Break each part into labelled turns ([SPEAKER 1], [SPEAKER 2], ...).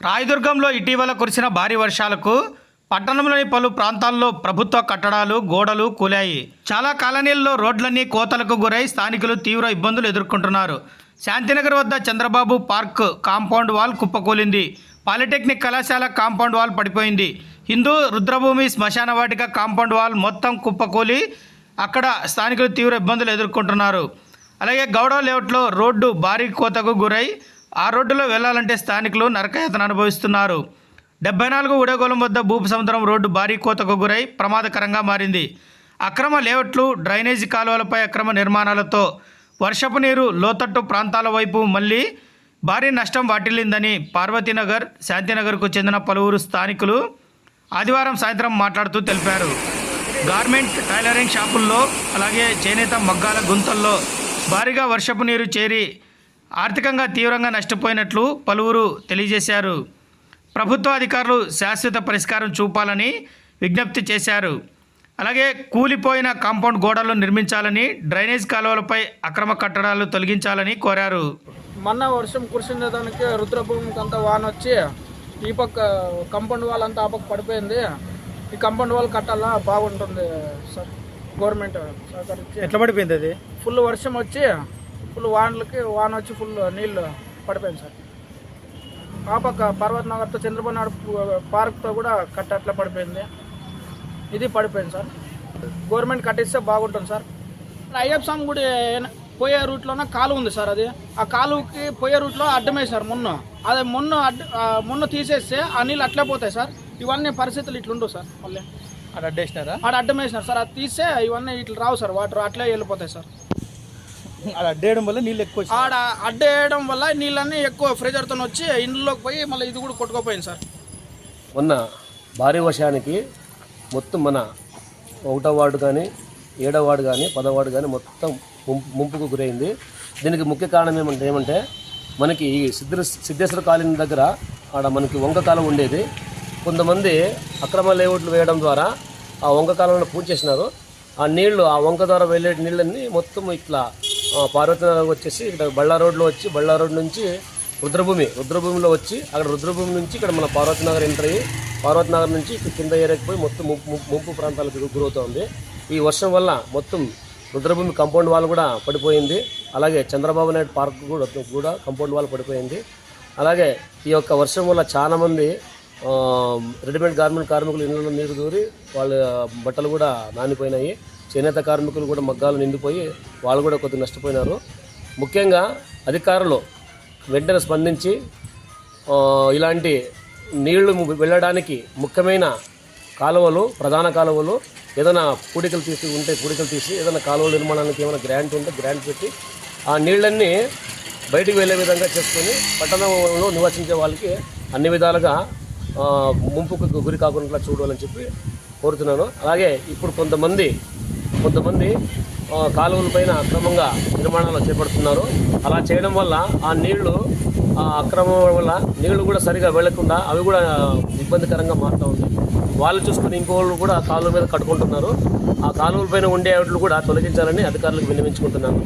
[SPEAKER 1] రాయదుర్గంలో ఇటీవల కురిసిన భారీ వర్షాలకు పట్టణంలోని పలు ప్రాంతాల్లో ప్రభుత్వ కట్టడాలు గోడలు కూలాయి. చాలా కాలనీల్లో రోడ్లన్నీ కోతలకు గురై స్థానికులు తీవ్ర ఇబ్బందులు ఎదుర్కొంటున్నారు. శాంతినగర్ వద్ద చంద్రబాబు పార్క్ కాంపౌండ్ వాల్ కుప్పకూలింది. పాలిటెక్నిక్ కళాశాల కాంపౌండ్ వాల్ పడిపోయింది. హిందూ రుద్రభూమి శ్మశాన వాటిక కాంపౌండ్ వాల్ మొత్తం కుప్పకూలి అక్కడ స్థానికులు తీవ్ర ఇబ్బందులు ఎదుర్కొంటున్నారు. అలాగే గౌడ లేఅవుట్లో రోడ్డు భారీ కోతకు గురై ఆ రోడ్డులో వెళ్ళాలంటే స్థానికులు నరకయాతన అనుభవిస్తున్నారు. డెబ్బై నాలుగు ఉడగోలం వద్ద భూపు సముద్రం రోడ్డు భారీ కోతకు గురై ప్రమాదకరంగా మారింది. అక్రమ లేఅవుట్లు డ్రైనేజీ కాలువలపై అక్రమ నిర్మాణాలతో వర్షపు నీరు లోతట్టు ప్రాంతాల వైపు మళ్ళీ భారీ నష్టం వాటిల్లిందని పార్వతీనగర్ శాంతినగర్కు చెందిన పలువురు స్థానికులు ఆదివారం సాయంత్రం మాట్లాడుతూ తెలిపారు. గార్మెంట్ టైలరింగ్ షాపుల్లో అలాగే చేనేత మగ్గాల గుంతల్లో భారీగా వర్షపు నీరు చేరి ఆర్థికంగా తీవ్రంగా నష్టపోయినట్లు పలువురు తెలియజేశారు. ప్రభుత్వ అధికారులు శాశ్వత పరిష్కారం చూపాలని విజ్ఞప్తి చేశారు. అలాగే కూలిపోయిన కాంపౌండ్ గోడలు నిర్మించాలని డ్రైనేజ్ కాలువలపై అక్రమ కట్టడాలు తొలగించాలని కోరారు.
[SPEAKER 2] మొన్న వర్షం కురిసిన దానికి రుద్రభూమికి అంతా వాన వచ్చి ఈ పక్క కంపౌండ్ వాల్ అంతా ఆ పక్క పడిపోయింది. ఈ కంపౌండ్ వాల్ కట్టాలా బాగుంటుంది సార్. గవర్నమెంట్ సహకరించి
[SPEAKER 1] ఎట్లా పడిపోయింది అది?
[SPEAKER 2] ఫుల్ వర్షం వచ్చి ఫుల్ వానలకి వాన వచ్చి ఫుల్ నీళ్ళు పడిపోయింది సార్. ఆ పక్క పర్వత్ నగర్తో చంద్రబాబు నాయుడు పార్క్తో కూడా కట్ట అట్లా పడిపోయింది. ఇది పడిపోయింది సార్. గవర్నమెంట్ కట్టిస్తే బాగుంటుంది సార్. అయ్యప్ప స్వామి గుడి పోయే రూట్లోనే కాలువ ఉంది సార్ అది. ఆ కాలువకి పోయే రూట్లో అడ్డమేశారు మున్న. అదే మున్ను అడ్డ మున్ను తీసేస్తే ఆ నీళ్ళు అట్లే పోతాయి సార్. ఇవన్నీ పరిస్థితులు ఇట్లుండవు సార్ మళ్ళీ.
[SPEAKER 1] అడ్డేసినారా?
[SPEAKER 2] ఆడ అడ్డమేసినారు సార్. అది తీస్తే ఇవన్నీ ఇట్లా రావు సార్. వాటర్ అట్లే వెళ్ళిపోతాయి సార్.
[SPEAKER 1] అడ్డేయడం వల్ల నీళ్ళు ఎక్కువ
[SPEAKER 2] ఆడ అడ్డేయడం వల్ల నీళ్ళన్నీ ఎక్కువ ఫ్రిజర్తో వచ్చి ఇండ్లోకి పోయి మళ్ళీ ఇది కూడా కొట్టుకోపోయింది సార్.
[SPEAKER 3] మొన్న భారీ వర్షానికి మొత్తం మన ఒకటో వార్డు కానీ ఏడో వార్డు కానీ పదో వార్డు కానీ మొత్తం ముంపు ముంపుకు గురైంది. దీనికి ముఖ్య కారణం ఏమంటే ఏమంటే మనకి ఈ సిద్ధ సిద్ధేశ్వర కాలనీ దగ్గర ఆడ మనకి వంక కాలం ఉండేది. కొంతమంది అక్రమ లేఅవుట్లు వేయడం ద్వారా ఆ వంక కాలంలో పూజ చేసినారు. ఆ నీళ్ళు ఆ వంక ద్వారా వెళ్ళే నీళ్ళన్నీ మొత్తం ఇట్లా పార్వతీనగర్ వచ్చేసి ఇక్కడ బళ్ళా రోడ్లో వచ్చి బళ్ళా రోడ్ నుంచి రుద్రభూమి రుద్రభూమిలో వచ్చి అక్కడ రుద్రభూమి నుంచి ఇక్కడ మన పార్వతీనగర్ ఎంటర్ అయ్యి పార్వతీనగర్ నుంచి ఇక్కడ కింద ఏరియాకి పోయి మొత్తం ముంపు ముంపు- ప్రాంతాలకు గురవుతుంది గురవుతోంది. ఈ వర్షం వల్ల మొత్తం రుద్రభూమి కంపౌండ్ వాల్ కూడా పడిపోయింది. అలాగే చంద్రబాబు నాయుడు పార్క్ కూడా కూడా కంపౌండ్ వాల్ పడిపోయింది. అలాగే ఈ యొక్క వర్షం వల్ల చాలామంది రెడీమేడ్ గార్మెంట్ కార్మికులు ఇళ్ళలో నీరు దూరి వాళ్ళ బట్టలు కూడా నానిపోయినాయి. చేనేత కార్మికులు కూడా మగ్గాలు నిండిపోయి వాళ్ళు కూడా కొద్దిగా నష్టపోయినారు. ముఖ్యంగా అధికారులు వెంటనే స్పందించి ఇలాంటి నీళ్ళు వెళ్ళడానికి ముఖ్యమైన కాలువలు ప్రధాన కాలువలు ఏదైనా పూడికలు తీసి ఉంటే పూడికలు తీసి ఏదైనా కాలువల నిర్మాణానికి ఏమైనా గ్రాంట్ ఉంటే గ్రాంట్ పెట్టి ఆ నీళ్ళన్నీ బయటికి వెళ్ళే విధంగా చేసుకొని పట్టణంలో నివసించే వాళ్ళకి అన్ని విధాలుగా ముంపుకు గురి కాకుండా చూడాలని చెప్పి కోరుతున్నాను. అలాగే ఇప్పుడు కొంతమంది కొంతమంది ఆ, కాలువల పైన అక్రమంగా నిర్మాణాలు చేపడుతున్నారు. అలా చేయడం వల్ల ఆ నీళ్ళు ఆ అక్రమం వల్ల నీళ్ళు కూడా సరిగా వెళ్ళకుండా అవి కూడా ఇబ్బందికరంగా మారుతూ ఉంది. వాళ్ళు చూసుకుని ఇంకోళ్ళు కూడా కాలువ మీద కట్టుకుంటున్నారు ఆ కాలువల పైన ఉండే వాటిని కూడా తొలగించాలని అధికారులకు విన్నవించుకుంటున్నాను.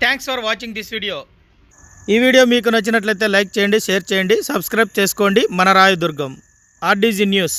[SPEAKER 1] Thanks for watching this video ఈ వీడియో మీకు నచ్చినట్లయితే లైక్ చేయండి షేర్ చేయండి సబ్స్క్రైబ్ చేసుకోండి. మన రాయదుర్గం ఆర్డీజీ న్యూస్.